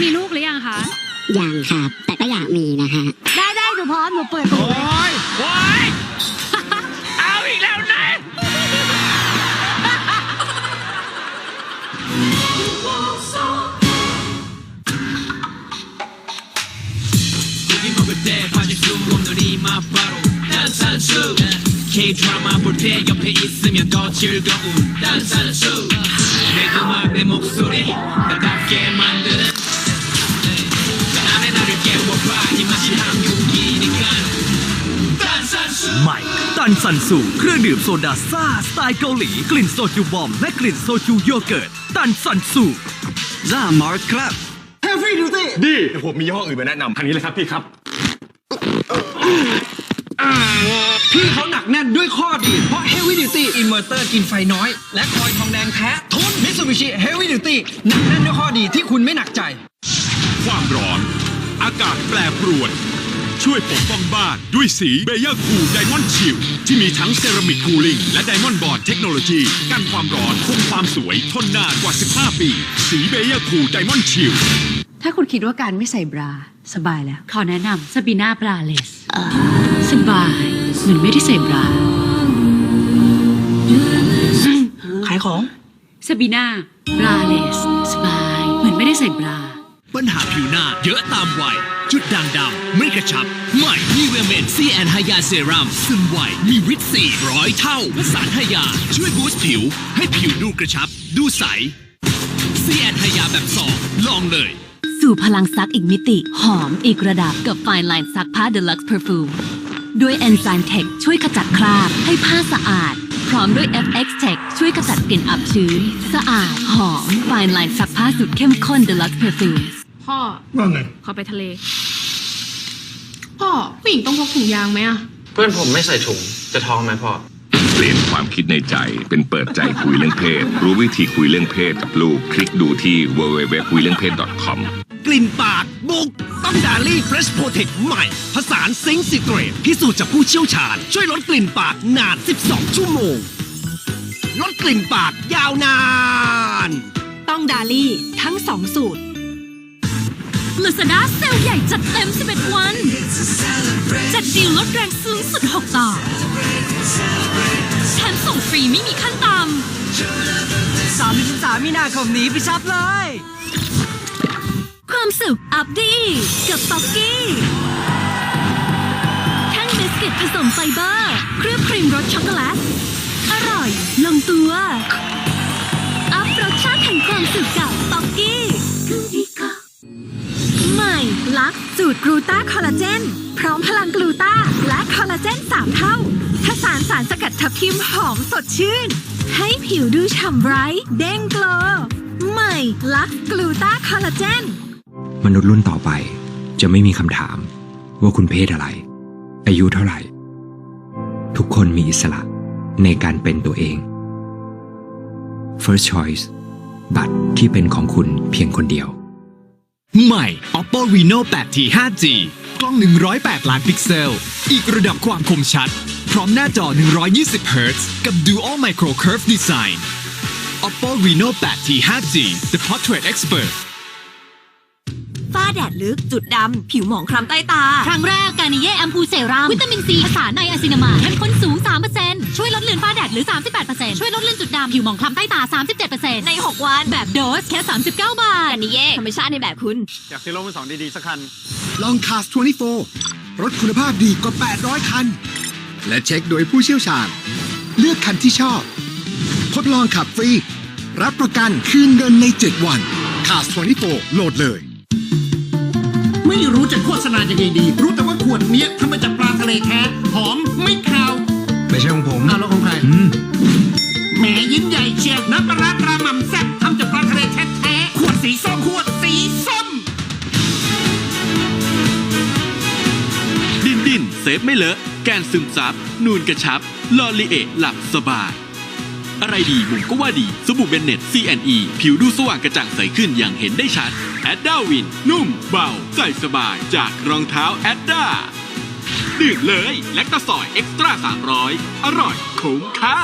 มีลูกหรือยังคะ ยังครับ แต่ก็อยากมีนะฮะ ได้ได้หนูพร้อมหนูเปิดตู โอ้ยโอ้ยเอาอีกแล้วนะ K-드라마 볼 때 옆에 있으면 더 즐거운 단산수 내 음악의 목소리 ใหม่ตันซันสูเครื่องดื่มโซดาซ่าสไตล์เกาหลี กลิ่นโซจูบอม และกลิ่นโซจูโยเกิร์ต ตันซันสูร่ามาร์ครับดีเดี๋ยวผมมียี่ห้ออื่นมาแนะนำทางนี้เลยครับพี่ครับ พี่เขาหนักแน่นด้วยข้อดี เพราะ Heavy Duty Inverter กินไฟน้อย และคอยทองแดงแท้ทน Mitsubishi Heavy Duty หนักแน่นด้วยข้อดีที่คุณไม่หนักใจ ความร้อน อากาศแปรปรวน ช่วยปกป้องบ้านด้วยสีเบเยอร์คูลไดมอนด์ชิลที่มีทั้งเซรามิกคูลิ่งและไดมอนด์บอร์ดเทคโนโลยีกันความร้อนคงความสวยทนนานกว่า 15 ปี สีเบเยอร์คูลไดมอนด์ชิลถ้าคุณคิดว่าการไม่ใส่บรา สบายแล้ว ขอแนะนำสปีน่าบราเลสสบายเหมือนไม่ได้ใส่บรา ขายของสปีน่าบราเลส สบาย เหมือนไม่ได้ใส่บรา ปัญหาผิวหน้าเยอะตามวัย จุดด่างดำไม่กระชับ ใหม่นีเวเมนซีแอนไฮยาเซรัมซึมไวมีวิตซีร้อยเท่าสารไฮยา ช่วยบูสต์ผิว ให้ผิวดูกระชับ ดูใสซีแอนไฮยาแบบสองลองเลย สู่พลังซักอีกมิติ หอมอีกระดับกับ Fine Line ซักผ้า Deluxe Perfume ด้วย Enzyme Tech ช่วยขจัดคราบให้ผ้าสะอาด พร้อมด้วย FX Tech ช่วยขจัดกลิ่นอับชื้น สะอาด หอม Fine Line ซักผ้าสุดเข้มข้น Deluxe Perfume พ่อว่าไง ขอไปทะเล พ่อผู้หญิงต้องพกถุงยางไหมอะเพื่อนผมไม่ใส่ถุง จะท้องไหมพ่อ เปลี่ยนความคิดในใจเป็นเปิดใจคุยเรื่องเพศ รู้วิธีคุยเรื่องเพศกับลูก คลิกดูที่ www คุยเรื่องเพศ .com กลิ่นปากบุก ต้องดาลี่เฟรชโปรเทคใหม่ ผสานซิงค์ซิเกรตพิสูจน์จากผู้เชี่ยวชาญ ช่วยลดกลิ่นปากนาน 12 ชั่วโมง ลดกลิ่นปากยาวนาน ต้องดาลี่ทั้งสองสูตร Lazada เซลล์ใหญ่จัดเต็ม 11 วัน จัดดีลลดแรงสูงสุด 6 ต่อแถมส่งฟรีไม่มีขั้นต่ำ 33มีนาคมนี้ไปช็อปเลย ความสุขอัพดี กับป๊อกกี้แท่งบิสกิตผสมไฟเบอร์ เคลือบครีมรสช็อกโกแลต อร่อยลงตัว อัพรสชาติแห่งความสุขกับป๊อกกี้ใหม่ลักสูตรกลูตาคอลลาเจน พร้อมพลังกลูตาและคอลลาเจน3เท่าผสานสารสกัดทับทิมหอมสดชื่น ให้ผิวดูฉ่ำไรท์เด้งโกลว์ใหม่ลักกลูตาคอลลาเจน มนุษย์รุ่นต่อไปจะไม่มีคำถามว่าคุณเพศอะไร อายุเท่าไหร่ ทุกคนมีอิสระในการเป็นตัวเอง First Choice บัตรที่เป็นของคุณเพียงคนเดียว ใหม่ Oppo Reno 8T 5G กล้อง 108 ล้านพิกเซล อีกระดับความคมชัด พร้อมหน้าจอ 120 Hz กับ Dual Micro Curve Design Oppo Reno 8T 5G The Portrait Expert แดดลึก จุดดำ ผิวหมองคล้ำใต้ตา ครั้งแรกการนิเย่แอมพูเซรั่มวิตามินซีผสานในอะซินามาเข้มข้นสูง 3%ช่วยลดเลือนฝ้าแดดหรือ 38%ช่วยลดเลือนจุดดำผิวหมองคล้ำใต้ตา 37%ใน 6 วันแบบโดสแค่ 39 บาทการนิเย่ธรรมชาติในแบบคุณ อยากซื้อรถมือสองดีๆสักคันลองคาส24 รถคุณภาพดีกว่า 800 คัน และเช็คโดยผู้เชี่ยวชาญ เลือกคันที่ชอบ ทดลองขับฟรี รับประกันคืนเงินใน 7 วันคาส24 โหลดเลย ไม่รู้จะโฆษณายังไงดี รู้แต่ว่าขวดเนี้ยทำมาจากปลาทะเลแท้หอมไม่คาวไม่ใช่ของผมอ้าวแล้วของใครแหมยิ้มใหญ่เชียวน้ำปลาร้าตราหม่ำแซ่บทำจากปลาทะเลแท้ๆขวดสีส้มขวดสีส้ม ดินดินเซฟไม่เลอะ แกนซึมซับนูนกระชับ ลอลิเอะหลับสบาย อะไรดีบุ๋มก็ว่าดีสบู่เบนเน็ต CNE ผิวดูสว่างกระจ่างใสขึ้นอย่างเห็นได้ชัดแอดดาวิน นุ่ม เบา ใส่สบายจากรองเท้าแอดดาดื่มเลย แลคตาซอยเอ็กซ์ตร้า300 อร่อยคุ้มค่า